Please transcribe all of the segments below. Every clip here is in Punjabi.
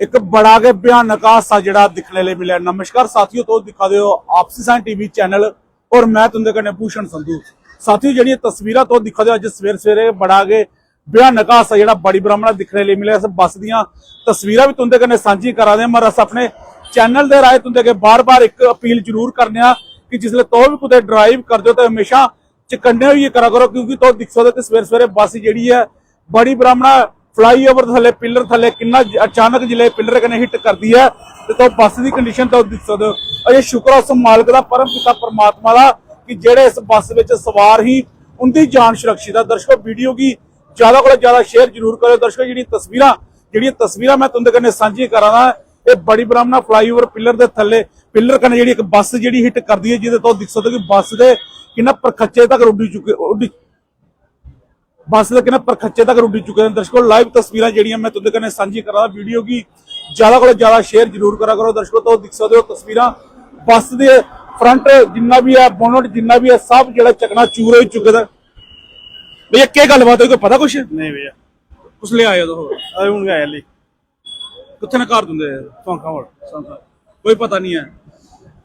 ਇੱਕ ਬੜਾ ਕੇ ਭਿਆਨਕ ਹਾਦਸਾ ਜਿਹੜਾ ਦਿਖਣੇ ਲਈ ਮਿਲਿਆ। ਨਮਸਕਾਰ ਸਾਥੀਓ ਤੋਂ ਦਿਖਾ ਦਿਓ ਆਪਸੀ ਸਾਂ ਟੀਵੀ ਚੈਨਲ ਔਰ ਮੈਂ ਤੁੰਦੇ ਕਨੇ ਭੂਸ਼ਣ ਸੰਧੂ। ਸਾਥੀਓ, ਜਿਹੜੀਆਂ ਤਸਵੀਰਾਂ ਤੋਂ ਦਿਖਾ ਦਿਓ ਅੱਜ ਸਵੇਰ ਸਵੇਰੇ ਬੜਾ ਕੇ ਭਿਆਨਕ ਹਾਦਸਾ ਜਿਹੜਾ ਬੜੀ ਬ੍ਰਾਹਮਣਾ ਦਿਖਣੇ ਲਈ ਮਿਲਿਆ। ਇਸ ਬੱਸ ਦੀਆਂ ਤਸਵੀਰਾਂ ਵੀ ਤੁੰਦੇ ਕਨੇ ਸਾਂਝੀ ਕਰਾ ਦੇ ਮਰ ਅਸ ਆਪਣੇ ਚੈਨਲ ਦੇ ਰਾਏ ਤੁੰਦੇ ਕੇ ਬਾਰ-ਬਾਰ ਇੱਕ ਅਪੀਲ ਜ਼ਰੂਰ ਕਰਨੇ ਆ ਕਿ ਜਿਸਲੇ ਤੋਂ ਵੀ ਕੁਤੇ ਡਰਾਈਵ ਕਰਦੇ ਹੋ ਤਾਂ ਹਮੇਸ਼ਾ ਚਕੰਨੇ ਹੋਈ ਕਰਾ ਕਰੋ, ਕਿਉਂਕਿ ਤੋਂ ਦਿਖ ਸਕਦੇ ਕਿ ਸਵੇਰ ਸਵੇਰੇ ਬੱਸ ਜਿਹੜੀ ਹੈ, ਬੜੀ ਬ੍ਰਾਹਮਣਾ ਫਲਾਈਓਵਰ ਥੱਲੇ, ਪਿੱਲਰ ਥੱਲੇ ਕਿੰਨਾ ਜ- ਅਚਾਨਕ ਜਿਲੇ ਪਿੱਲਰ ਕਨੇ ਹਿੱਟ ਕਰਦੀ ਹੈ ਤੇ ਤੋਂ ਬੱਸ ਦੀ ਕੰਡੀਸ਼ਨ ਤੋਂ ਦਿਖ ਸਕਦੇ ਅਜੇ ਸ਼ੁਕਰ ਆ ਉਸ ਮਾਲਕ ਦਾ ਪਰਮ ਪਿਤਾ ਪਰਮਾਤਮਾ ਦਾ, ਕਿ ਜਿਹੜੇ ਇਸ ਬੱਸ ਵਿੱਚ ਸਵਾਰ ਹੀ ਉਹਦੀ ਜਾਨ ਸੁਰੱਖਿਅਤ ਹੈ ਦਰਸ਼ਕੋ ਵੀਡੀਓ ਕੀ ਜ਼ਿਆਦਾ ਕੋਲ ਜ਼ਿਆਦਾ ਸ਼ੇਅਰ ਜ਼ਰੂਰ ਕਰਿਓ। ਦਰਸ਼ਕੋ ਜਿਹੜੀ ਤਸਵੀਰਾਂ, ਜਿਹੜੀਆਂ ਤਸਵੀਰਾਂ ਮੈਂ ਤੁਹਾਡੇ ਕਨੇ ਸਾਂਝੀ ਕਰਾਂਗਾ ਇਹ ਬੜੀ ਬ੍ਰਾਹਮਣਾ ਫਲਾਈਓਵਰ ਪਿੱਲਰ ਦੇ ਥੱਲੇ, ਪਿੱਲਰ ਕਨੇ ਜਿਹੜੀ ਇੱਕ ਬੱਸ ਜਿਹੜੀ ਹਿੱਟ ਕਰਦੀ ਹੈ, ਜਿਹਦੇ ਤੋਂ ਦਿਖ ਸਕਦੇ ਕਿ ਬੱਸ ਦੇ ਕਿੰਨਾ ਪਰਖੱਚੇ ਤੱਕ ਉੱਡੀ ਚੁੱਕੇ ਬੱਸ ਦੇ ਕਿੰਨਾ ਪਰਖੱਚੇ ਤੱਕ ਉੱਡੀ ਚੁੱਕੇ ਨੇ। ਦਰਸ਼ਕੋ ਲਾਈਵ ਤਸਵੀਰਾਂ ਜਿਹੜੀਆਂ ਮੈਂ ਤੁਹਾਡੇ ਕਨੇ ਸਾਂਝੀ ਕਰਾਂ ਵੀਡੀਓ ਕੀ ਜ਼ਿਆਦਾ ਕੋਲ ਜ਼ਿਆਦਾ ਸ਼ੇਅਰ ਜ਼ਰੂਰ ਕਰਾ ਕਰੋ। ਦਰਸ਼ਕੋ ਤੋਂ ਦਿਖ ਸਕਦੇ ਹੋ ਤਸਵੀਰਾਂ। ਬੱਸ ਦੇ ਫਰੰਟ ਜਿੰਨਾ ਵੀ ਹੈ ਬੋਨਟ ਜਿੰਨਾ ਵੀ ਹੈ ਸਭ ਜਿਹੜਾ ਚਕਨਾ ਚੂਰ ਹੋ ਚੁੱਕੇ ਦਾ ਭਈਆ ਕੀ ਗੱਲਬਾਤ ਹੋਈ ਕੋਈ ਪਤਾ ਕੁਛ? ਨਹੀਂ ਭਈਆ। ਕੁਛ ਲੈ ਆਏ ਹੋ ਅਰੇ ਹੁਣ ਆਇਆ ਲਈ। ਕਿੱਥੇ ਨਾ ਕਰ ਦਿੰਦੇ? ਆ? ਸੌਂਕਾ ਵੜ ਕੋਈ ਪਤਾ ਨਹੀਂ ਹੈ।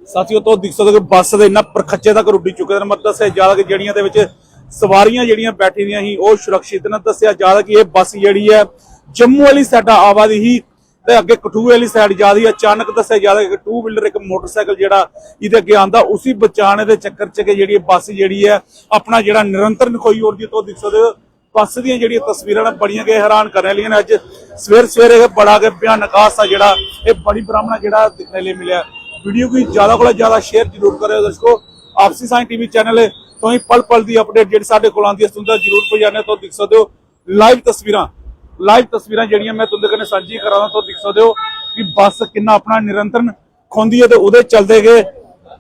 ਸਾਥੀਓ ਤੋਂ ਦਿਖ ਸਕਦੇ ਹੋ ਬੱਸ ਦੇ ਇੰਨਾ ਪਰਖੱਚੇ ਤੱਕ ਰੁੱਡੀ ਚੁੱਕੇ ਨੇ। ਮਤਲਬ ਦੱਸਿਆ ਜਾ ਕਿ ਜਿਹੜੀਆਂ ਦੇ ਵਿੱਚ ਸਵਾਰੀਆਂ ਜਿਹੜੀਆਂ ਬੈਠੀ ਦੀਆਂ ਸੀ, ਉਹ ਸੁਰੱਖਿਅਤ ਨੇ ਦੱਸਿਆ ਜਾ ਕਿ ਇਹ ਬੱਸ ਜਿਹੜੀ ਹੈ, ਜੰਮੂ ਵਾਲੀ ਸਾਈਡ ਆਵਾਦੀ ਹੀ ਤੇ ਅੱਗੇ ਕਠੂਏ ਵਾਲੀ ਸਾਈਡ ਜਾਂਦੀ ਅਚਾਨਕ ਦੱਸਿਆ ਜਾ ਕਿ ਟੂ ਵੀਲਰ ਇੱਕ ਮੋਟਰਸਾਈਕਲ ਜਿਹੜਾ ਇਹਦੇ ਅੱਗੇ ਆਂਦਾ ਉਸੇ ਬਚਾਣੇ ਦੇ ਚੱਕਰ 'ਚ ਕਿ ਜਿਹੜੀ ਬੱਸ ਜਿਹੜੀ ਹੈ, ਆਪਣਾ ਜਿਹੜਾ ਨਿਰੰਤਰ ਨਖੋਈ ਉੜਦੀ ਤੋਂ ਦਿਖ ਸਕਦੇ ਹੋ, ਬੱਸ ਦੀਆਂ ਜਿਹੜੀਆਂ ਤਸਵੀਰਾਂ ਨੇ, ਬੜੀਆਂ ਕੇ ਹੈਰਾਨ ਕਰਨ ਵਾਲੀਆਂ ਨੇ। ਅੱਜ ਸਵੇਰ ਸਵੇਰੇ ਇਹ ਬੜਾ ਕੇ ਭਿਆਨਕ ਹਾਦਸਾ ਜਿਹੜਾ, ਇਹ ਬੜੀ ਬ੍ਰਾਹਮਣਾ ਜਿਹੜਾ ਦਿਖਣੇ ਲਈ ਮਿਲਿਆ। ਵੀਡੀਓ ਕੋਈ ਜ਼ਿਆਦਾ ਕੋਲ ਜ਼ਿਆਦਾ ਸ਼ੇਅਰ ਜ਼ਰੂਰ ਕਰਿਓ ਦਰਸ਼ਕੋ ਆਪਸੀ ਸਾਈਂ ਟੀਵੀ ਚੈਨਲ ਤੁਸੀਂ ਪਲ ਪਲ ਦੀ ਅਪਡੇਟ ਜਿਹੜੀ ਸਾਡੇ ਕੋਲ ਆਉਂਦੀ ਹੈ ਸੁਣਦਾ ਜ਼ਰੂਰ ਪਜਾਨੇ ਤੋਂ ਦਿਖ ਸਕਦੇ ਹੋ। ਲਾਈਵ ਤਸਵੀਰਾਂ ਲਾਈਵ ਤਸਵੀਰਾਂ ਜਿਹੜੀਆਂ ਮੈਂ ਤੁਹਾਡੇ ਕਨੇ ਸਾਂਝੀ ਕਰਾਂਗਾ, ਤੋਂ ਦਿਖ ਸਕਦੇ ਹੋ ਕਿ ਬੱਸ ਕਿੰਨਾ ਆਪਣਾ ਨਿਰੰਤਰ ਖੋਂਦੀ ਹੈ ਤੇ ਉਹਦੇ ਚੱਲਦੇ ਗਏ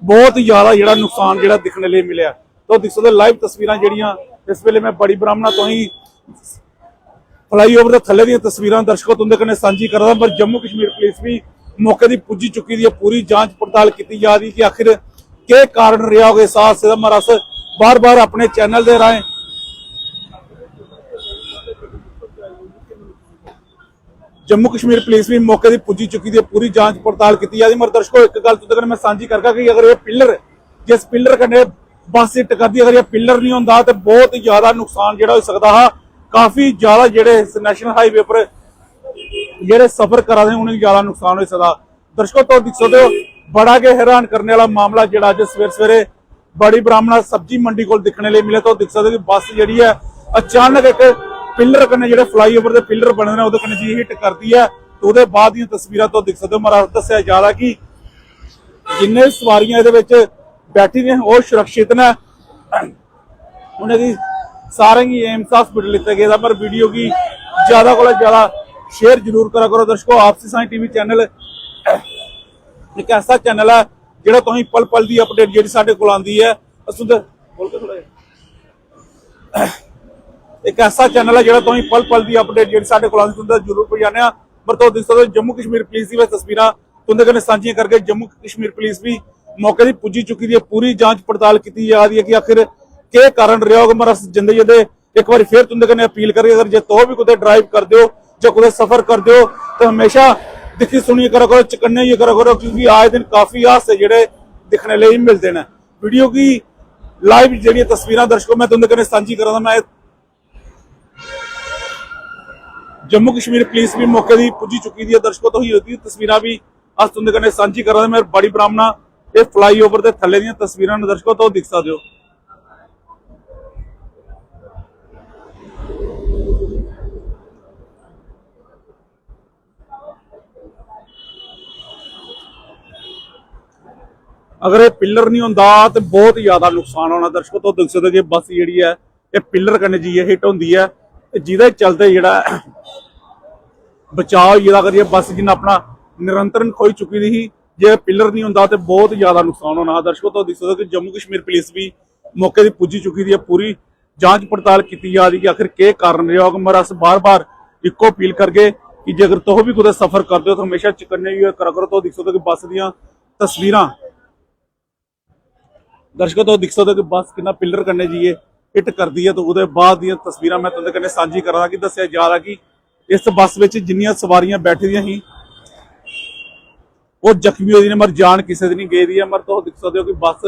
ਬਹੁਤ ਜ਼ਿਆਦਾ ਜਿਹੜਾ ਨੁਕਸਾਨ ਜਿਹੜਾ ਦਿਖਣ ਲਈ ਮਿਲਿਆ। ਤੋਂ ਦਿਖ ਸਕਦੇ ਲਾਈਵ ਤਸਵੀਰਾਂ ਜਿਹੜੀਆਂ, ਇਸ ਵੇਲੇ ਮੈਂ ਬੜੀ ਬ੍ਰਾਹਮਣਾ ਤੋਂ ਹੀ ਫਲਾਈਓਵਰ ਦੇ ਥੱਲੇ ਦੀਆਂ ਤਸਵੀਰਾਂ ਦਰਸ਼ਕੋ ਤੁੰਦੇ ਕਨੇ ਸਾਂਝੀ ਕਰਦਾ ਪਰ ਜੰਮੂ ਕਸ਼ਮੀਰ ਪੁਲਿਸ ਵੀ ਮੌਕੇ ਦੀ ਪੁੱਜੀ ਚੁੱਕੀ ਦੀ ਹੈ, ਪੂਰੀ ਜਾਂਚ ਪੜਤਾਲ ਕੀਤੀ ਜਾ ਰਹੀ ਕਿ ਆਖਿਰ ਕੀ ਕਾਰਨ ਰਿਹਾ ਹੋਵੇ, ਸਾਹ ਸੇ ਮਰਸ ਬਾਰ-ਬਾਰ ਆਪਣੇ ਚੈਨਲ ਦੇ ਰਾਹੀਂ। ਜੰਮੂ ਕਸ਼ਮੀਰ ਪੁਲਿਸ ਵੀ ਮੌਕੇ ਦੀ ਪੁੱਜੀ ਚੁੱਕੀ ਦੀ ਹੈ, ਪੂਰੀ ਜਾਂਚ ਪੜਤਾਲ ਕੀਤੀ ਜਾ ਮਰ ਦਰਸ਼ਕੋ, ਇੱਕ ਗੱਲ ਤੁੰਦੇ ਮੈਂ ਸਾਂਝੀ ਕਰਗਾ ਕਿ ਅਗਰ ਇਹ ਪਿੱਲਰ ਜਿਸ ਪਿੱਲਰ ਕਨੇ ਬੱਸ ਹਿੱਟ ਕਰਦੀ ਅਗਰ ਇਹ ਪਿੱਲਰ ਨਹੀਂ ਹੁੰਦਾ ਤੇ ਬਹੁਤ ਜ਼ਿਆਦਾ ਨੁਕਸਾਨ ਜਿਹੜਾ ਹੋ ਸਕਦਾ ਹੈ। ਕਾਫੀ ਜ਼ਿਆਦਾ ਜਿਹੜੇ ਨੈਸ਼ਨਲ ਹਾਈਵੇ ਉੱਪਰ ਜਿਹੜੇ ਸਫ਼ਰ ਕਰਾ ਰਹੇ ਉਹਨਾਂ ਨੂੰ ਜ਼ਿਆਦਾ ਨੁਕਸਾਨ ਹੋ ਸਕਦਾ। ਦਰਸ਼ਕੋ ਤੋਂ ਦੇਖ ਸਕਦੇ ਹੋ ਬੜਾ ਕੇ ਹੈਰਾਨ ਕਰਨੇ ਵਾਲਾ ਮਾਮਲਾ ਜਿਹੜਾ ਅੱਜ ਸਵੇਰ ਸਵੇਰੇ ਬੜੀ ਬ੍ਰਾਹਮਣਾ ਸਬਜੀ ਮੰਡੀ ਕੋਲ ਦਿਖਣੇ ਲਈ ਮਿਲਿਆ ਤਾਂ ਦੇਖ ਸਕਦੇ ਹੋ ਕਿ ਬੱਸ ਜਿਹੜੀ ਹੈ, ਅਚਾਨਕ ਇੱਕ ਪਿੱਲਰ ਕੰਨੇ ਜਿਹੜੇ ਫਲਾਈਓਵਰ ਦੇ ਪਿੱਲਰ ਬਣੇ ਨੇ, ਉਹਦੇ ਕੰਨੇ ਜੀ ਹਿੱਟ ਕਰਦੀ ਹੈ। ਤੇ ਉਹਦੇ ਬਾਅਦ ਦੀਆਂ ਤਸਵੀਰਾਂ ਤੋਂ ਦੇਖ ਸਕਦੇ ਹੋ। ਦੱਸਿਆ ਜਾ ਰਿਹਾ ਕਿ ਜਿੰਨੇ ਸਵਾਰੀਆਂ ਇਹਦੇ ਵਿੱਚ ਬੈਠੀ ਨੇ ਉਹ ਸੁਰੱਖਿਅਤ ਨੇ। ਉਹਨਾਂ ਦੀ ਸਾਰੇ ਹੀ ਏਮਸ ਹਸਪੀਟਲ ਲਿੱਤੇ ਗਏ ਦਾ ਪਰ ਵੀਡੀਓ ਕੀ ਜ਼ਿਆਦਾ ਕੋਲ ਜ਼ਿਆਦਾ ਸ਼ੇਅਰ ਜ਼ਰੂਰ ਕਰਾ ਕਰੋ। ਦਰਸ਼ਕੋ ਆਪਸੀ ਸਾਈ ਟੀਵੀ ਚੈਨਲ ਇੱਕ ਐਸਾ ਚੈਨਲ ਹੈ। ਜਿਹੜਾ ਤੁਸੀਂ ਪਲ ਪਲ ਦੀ ਅਪਡੇਟ ਜਿਹੜੀ ਸਾਡੇ ਕੋਲ ਆਉਂਦੀ ਹੈ। ਅਸੁੰਦਰ ਬੋਲ ਕੇ ਥੋੜਾ ਇੱਕ ਐਸਾ ਚੈਨਲ ਹੈ ਜਿਹੜਾ ਤੁਸੀਂ ਪਲ ਪਲ ਦੀ ਅਪਡੇਟ ਜਿਹੜੀ ਸਾਡੇ ਕੋਲ ਆਉਂਦੀ ਹੁੰਦਾ ਜ਼ਰੂਰ ਪਹੁੰਚਾਉਂਦੇ ਆ। ਪਰ ਤੋਂ ਦਿਸ ਸਕਦੇ ਜੰਮੂ ਕਸ਼ਮੀਰ ਪੁਲਿਸ ਦੀ ਵੀ ਤਸਵੀਰਾਂ ਤੁੰਦੇ ਕਨੇ ਸਾਂਝੀਆਂ ਕਰਕੇ ਜੰਮੂ ਕਸ਼ਮੀਰ ਪੁਲਿਸ ਵੀ ਮੌਕੇ ਦੀ ਪੁੱਜੀ ਚੁੱਕੀ ਦੀ ਹੈ, ਪੂਰੀ ਜਾਂਚ ਪੜਤਾਲ ਕੀਤੀ ਜਾ ਰਹੀ ਹੈ ਕਿ ਆਖਿਰ ਕੀ ਕਾਰਨ ਰਿਹਾ ਹੋਗਾ ਮਰ ਜਿੰਦੇ ਜਿੰਦੇ ਇੱਕ ਵਾਰੀ ਫੇਰ ਤੁੰਦੇ ਕਨੇ ਅਪੀਲ ਕਰੀ ਅਗਰ ਜੇ ਤੋ ਵੀ ਕਿਤੇ ਡਰਾਈਵ ਕਰਦੇ ਹੋ ਜਾਂ ਕਿਤੇ ਸਫ਼ਰ ਕਰਦੇ ਹੋ ਤਾਂ ਹਮੇਸ਼ਾ ਦਿਖੀ, ਸੁਣੀ, ਕਰਾ, ਕਰੋ, ਚਕੰਨੇ ਹੀ ਕਰਾ, ਕਰੋ, ਕਿਉਂਕਿ ਆਏ ਦਿਨ ਕਾਫੀ ਹਾਦਸੇ ਜਿਹੜੇ ਦਿਖਣੇ ਲਈ ਮਿਲਦੇ ਨੇ ਵੀਡੀਓ ਕੀ? ਲਾਈਵ ਜਿਹੜੀਆਂ ਤਸਵੀਰਾਂ ਦਰਸ਼ਕੋ, ਮੈਂ ਤੁੰਦੇ ਕਨੇ ਸਾਂਝੀ ਕਰਾਂਗਾ ਮੈਂ ਜੰਮੂ ਕਸ਼ਮੀਰ ਪੁਲਿਸ ਵੀ ਮੌਕੇ ਦੀ ਪੁੱਜੀ ਚੁੱਕੀ ਦੀ ਹੈ, ਦਰਸ਼ਕੋ, ਤੋਂ ਹੀ ਉਹਦੀ ਤਸਵੀਰਾਂ ਵੀ ਅੱਜ ਤੁੰਦੇ ਕਨੇ ਸਾਂਝੀ ਕਰਾਂਗਾ ਮੈਂ ਬੜੀ ਇਹ ਫਲਾਈਓਵਰ ਦੇ ਥੱਲੇ ਦੀਆਂ ਤਸਵੀਰਾਂ ਨੂੰ ਦਰਸ਼ਕੋ, ਤੋਂ ਦਿਖ ਸਕਦੇ ਹੋ। ਅਗਰ ਇਹ ਪਿੱਲਰ ਨਹੀਂ ਹੁੰਦਾ ਤੇ ਬਹੁਤ ਜ਼ਿਆਦਾ ਨੁਕਸਾਨ ਹੋਣਾ ਦਰਸ਼ਕੋ ਤੋਂ ਦੇਖ ਸਕਦੇ ਹੋ ਬੱਸ ਜਿਹੜੀ ਹੈ, ਇਹ ਪਿੱਲਰ ਕੰਨੇ ਜੀ ਇਹ ਹਿੱਟ ਹੁੰਦੀ ਹੈ ਜਿਹਦੇ ਚਲਦੇ ਜਿਹੜਾ ਬਚਾਅ ਜਿਹੜਾ ਕਰੀਏ ਬੱਸ ਜਿੰਨਾ ਆਪਣਾ ਨਿਰੰਤਰਨ ਖੋਈ ਚੁੱਕੀ ਦੀ ਜੇ ਪਿੱਲਰ ਨਹੀਂ ਹੁੰਦਾ ਤੇ ਬਹੁਤ ਜ਼ਿਆਦਾ ਨੁਕਸਾਨ ਹੋਣਾ। ਦਰਸ਼ਕੋ ਤੋਂ ਦੇਖ ਸਕਦੇ ਕਿ ਜੰਮੂ ਕਸ਼ਮੀਰ ਪੁਲਿਸ ਵੀ ਮੌਕੇ ਦੀ ਪੁੱਜੀ ਚੁੱਕੀ ਦੀ ਹੈ, ਪੂਰੀ ਜਾਂਚ ਪੜਤਾਲ ਕੀਤੀ ਜਾ ਰਹੀ ਕਿ ਆਖਿਰ ਕੀ ਕਾਰਨ ਰਿਹਾ। ਹੋਗਾ ਮਰ ਅਸ ਬਾਰ-ਬਾਰ ਇੱਕੋ ਅਪੀਲ ਕਰਕੇ ਕਿ ਜੇਕਰ ਤੁਸੀਂ ਵੀ ਕੋਈ ਸਫ਼ਰ ਕਰਦੇ ਹੋ ਤਾਂ ਹਮੇਸ਼ਾ ਚਿਕਨੇ ਹੀ ਕਰਾ ਕਰੋ। ਤੋਂ ਦੇਖ ਸਕਦੇ ਕਿ ਬੱਸ ਦੀਆਂ ਤਸਵੀਰਾਂ ਦਰਸ਼ਕੋ ਤੋਂ ਦਿਖ ਸਕਦੇ ਹੋ ਕਿ ਬੱਸ ਕਿੰਨਾ ਪਿੱਲਰ ਕਰਨੇ ਜੀਏ ਹਿੱਟ ਕਰਦੀ ਹੈ ਤਾਂ ਉਹਦੇ ਬਾਅਦ ਦੀਆਂ ਤਸਵੀਰਾਂ ਮੈਂ ਤੁਹਾਡੇ ਕਨੇ ਸਾਂਝੀ ਕਰਾਂ ਕਿ ਦੱਸਿਆ ਜਾ ਰਿਹਾ ਕਿ ਇਸ ਬੱਸ ਵਿੱਚ ਜਿੰਨੀਆਂ ਸਵਾਰੀਆਂ ਬੈਠੀਆਂ ਸੀ, ਉਹ ਜ਼ਖਮੀ ਹੋਈ ਨੇ, ਮਰ ਜਾਨ ਕਿਸੇ ਦੀ ਨਹੀਂ ਗਈ ਦੀ ਹੈ। ਮਰ ਤੋਂ ਦੇਖ ਸਕਦੇ ਹੋ ਕਿ ਬੱਸ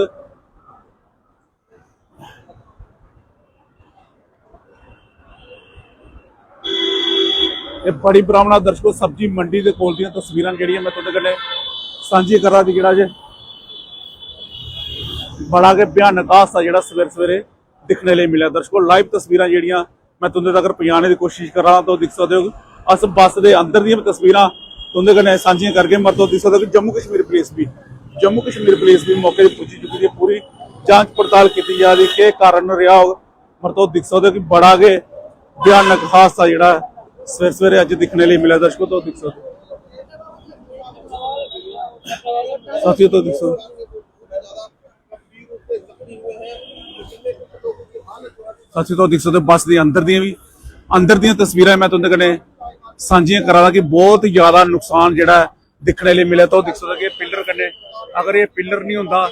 ਇਹ ਬੜੀ ਬ੍ਰਾਹਮਣਾ ਦਰਸ਼ਕੋ, ਸਬਜੀ ਮੰਡੀ ਦੇ ਕੋਲ ਦੀਆਂ ਤਸਵੀਰਾਂ ਜਿਹੜੀਆਂ ਮੈਂ ਤੁਹਾਡੇ ਕੋਲ ਸਾਂਝੀ ਕਰਾਂ ਦੀ ਜਿਹੜਾ ਜੇ ਬੜਾ ਕੇ ਭਿਆਨਕ ਹਾਦਸਾ ਜਿਹੜਾ ਸਵੇਰ ਸਵੇਰੇ ਦਿਖਣੇ ਲਈ ਮਿਲਿਆ। ਦਰਸ਼ਕੋ ਲਾਈਵ ਤਸਵੀਰਾਂ ਜਿਹੜੀਆਂ ਮੈਂ ਤੁਹਾਨੂੰ ਤੱਕ ਪਹੁੰਚਾਉਣ ਦੀ ਕੋਸ਼ਿਸ਼ ਕਰ ਰਹਾ ਤਾਂ ਦੇਖ ਸਕਦੇ ਹੋ ਅਸ ਬੱਸ ਦੇ ਅੰਦਰ ਦੀਆਂ ਵੀ ਤਸਵੀਰਾਂ ਤੁਹਾਡੇ ਕੋਲ ਸਾਂਝੀਆਂ ਕਰਕੇ ਮੈਂ ਦੇਖ ਸਕਦੇ ਹੋ ਜੰਮੂ ਕਸ਼ਮੀਰ ਪੁਲਿਸ ਵੀ, ਜੰਮੂ ਕਸ਼ਮੀਰ ਪੁਲਿਸ ਵੀ ਮੌਕੇ ਤੇ ਪੁੱਜੀ ਚੁੱਕੀ ਹੈ। ਪੂਰੀ ਜਾਂਚ ਪੜਤਾਲ ਕੀਤੀ ਜਾ ਰਹੀ ਕਿ ਕਾਰਨ ਰਿਹਾ ਹੋ ਪਰ ਤੋਂ ਦੇਖ ਸਕਦੇ ਹੋ ਕਿ ਬੜਾ ਕੇ ਭਿਆਨਕ ਹਾਦਸਾ ਜਿਹੜਾ ਸਵੇਰ ਸਵੇਰੇ ਅੱਜ ਦਿਖਣੇ ਲਈ ਮਿਲਿਆ। ਦਰਸ਼ਕੋ ਤੋਂ ਦੇਖ ਸਕਦੇ ਹੋ। ਸਾਥੀਓ ਤੋਂ ਦੇਖ ਸਕਦੇ ਸਾਥੀ ਤੋਂ ਦੇਖ ਸਕਦੇ ਹੋ ਬੱਸ ਦੇ ਅੰਦਰ ਦੀਆਂ ਵੀ, ਅੰਦਰ ਦੀਆਂ ਤਸਵੀਰਾਂ ਮੈਂ ਤੁਹਾਨੂੰ ਕਨੇ ਸਾਂਝੀਆਂ ਕਰਾਂਗਾ ਕਿ ਬਹੁਤ ਜ਼ਿਆਦਾ ਨੁਕਸਾਨ ਜਿਹੜਾ ਹੈ ਲਈ ਮਿਲਿਆ ਤਾਂ ਉਹ ਦੇਖ ਸਕਦੇ ਕਿ ਪਿੱਲਰ ਕੰਨੇ, ਅਗਰ ਇਹ ਪਿੱਲਰ ਨਹੀਂ ਹੁੰਦਾ,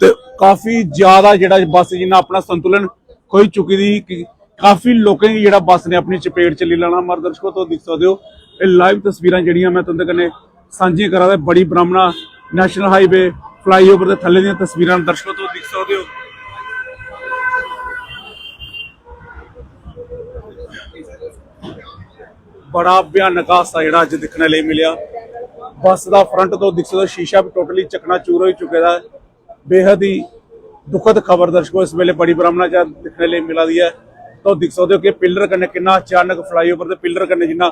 ਤੇ ਕਾਫੀ ਜ਼ਿਆਦਾ ਜਿਹੜਾ ਬੱਸ ਜਿੰਨਾ ਆਪਣਾ ਸੰਤੁਲਨ ਖੋਈ ਚੁੱਕੀ ਦੀ ਕਾਫੀ ਲੋਕਾਂ ਦੀ ਜਿਹੜਾ ਬੱਸ ਨੇ ਆਪਣੀ ਚਪੇਟ ਚ ਲੈ ਲੈਣਾ। ਮਰ ਦਰਸ਼ਕੋ ਤੋਂ ਦੇਖ ਸਕਦੇ ਹੋ, ਇਹ ਲਾਈਵ ਤਸਵੀਰਾਂ ਜਿਹੜੀਆਂ ਮੈਂ ਤੁਹਾਡੇ ਕਨੇ ਸਾਂਝੀਆਂ ਕਰਾਂਗਾ ਬੜੀ ਬ੍ਰਾਹਮਣਾ ਨੈਸ਼ਨਲ ਹਾਈਵੇ ਫਲਾਈਓਵਰ ਦੇ ਥੱਲੇ ਦੀਆਂ ਤਸਵੀਰਾਂ ਦਰਸ਼ਕੋ ਤੋਂ ਦੇਖ ਸਕਦੇ ਹੋ। ਬੜਾ ਭਿਆਨਕ ਹਾਦਸਾ ਜਿਹੜਾ ਅੱਜ ਦਿਖਣ ਲਈ ਮਿਲਿਆ। ਬੱਸ ਦਾ ਫਰੰਟ ਤੋਂ ਦਿਖ ਸ਼ੀਸ਼ਾ ਵੀ ਟੋਟਲੀ ਚਕਨਾ ਚੂਰ ਹੋ ਚੁੱਕਿਆ ਦਾ। ਬੇਹੱਦ ਹੀ ਦੁਖਦ ਖਬਰ ਦਰਸ਼ਕੋ, ਇਸ ਵੇਲੇ ਬੜੀ ਬ੍ਰਾਹਮਣਾ ਚ ਦਿਖਣ ਲਈ ਮਿਲਾ ਦੀ ਹੈ। ਤਾਂ ਦਿਖ ਸਕਦੇ ਹੋ ਕਿ ਪਿੱਲਰ ਕੰਨੇ ਕਿੰਨਾ ਅਚਾਨਕ ਫਲਾਈਓਵਰ ਦੇ ਪਿੱਲਰ ਕੰਨੇ ਜਿੰਨਾ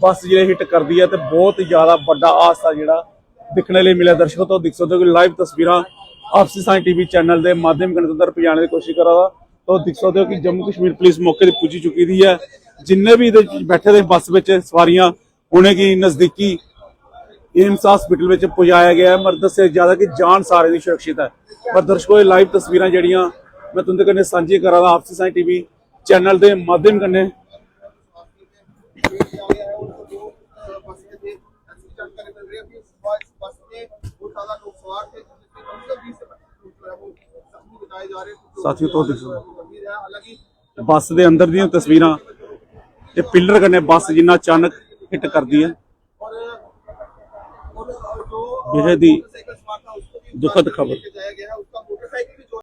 ਬੱਸ ਜਿਹੜੇ ਹਿੱਟ ਕਰਦੀ ਹੈ ਤੇ ਬਹੁਤ ਜ਼ਿਆਦਾ ਵੱਡਾ ਹਾਦਸਾ ਜਿਹੜਾ ਦੇਖਣ ਲਈ ਮਿਲਿਆ। ਦਰਸ਼ਕੋ, ਤੋਂ ਦਿਖ ਸਕਦੇ ਹੋ ਕਿ ਲਾਈਵ ਤਸਵੀਰਾਂ ਆਪਸੀ ਸਾਈ ਟੀਵੀ ਚੈਨਲ ਦੇ ਮਾਧਿਅਮ ਕਨ ਅੰਦਰ ਦੀ ਕੋਸ਼ਿਸ਼ ਕਰਾਂਗਾ ਤਾਂ ਦਿਖ ਸਕਦੇ ਹੋ ਕਿ ਜੰਮੂ ਕਸ਼ਮੀਰ ਪੁਲਿਸ ਮੌਕੇ ਤੇ ਪੁੱਜੀ ਚੁੱਕੀ ਦੀ ਹੈ। ਜਿੰਨੇ ਵੀ ਇਹਦੇ ਬੈਠੇ ਦੇ ਬੱਸ ਵਿੱਚ ਸਵਾਰੀਆਂ ਉਹਨੇ ਕੀ ਨਜ਼ਦੀਕੀ ਏਮਸ ਹਸਪੀਟਲ ਵਿੱਚ ਪਹੁੰਚਾਇਆ ਗਿਆ ਹੈ। ਮਰ ਦੱਸਿਆ ਜ਼ਿਆਦਾ ਕਿ ਜਾਨ ਸਾਰੇ ਦੀ ਸੁਰੱਖਿਅਤ ਹੈ। ਪਰ ਦਰਸ਼ਕੋ, ਇਹ ਲਾਈਵ ਤਸਵੀਰਾਂ ਜਿਹੜੀਆਂ ਮੈਂ ਤੁਹਾਡੇ ਕਨੇ ਸਾਂਝੀ ਕਰਾਂਗਾ ਆਪਸੀ ਸਾਈ ਟੀਵੀ ਚੈਨਲ ਦੇ ਮਾਧਿਅਮ ਕਨੇ। ਸਾਥੀਓ ਤੋਂ ਦਿਖੋ ਬੱਸ ਦੇ ਅੰਦਰ ਦੀਆਂ ਤਸਵੀਰਾਂ ਤੇ ਪਿੱਲਰ ਕਨੇ ਬੱਸ ਜਿੰਨਾ ਅਚਾਨਕ ਹਿੱਟ ਕਰਦੀ ਹੈ ਬੇਹੱਦ ਹੀ ਦੁਖਦ ਖਬਰ।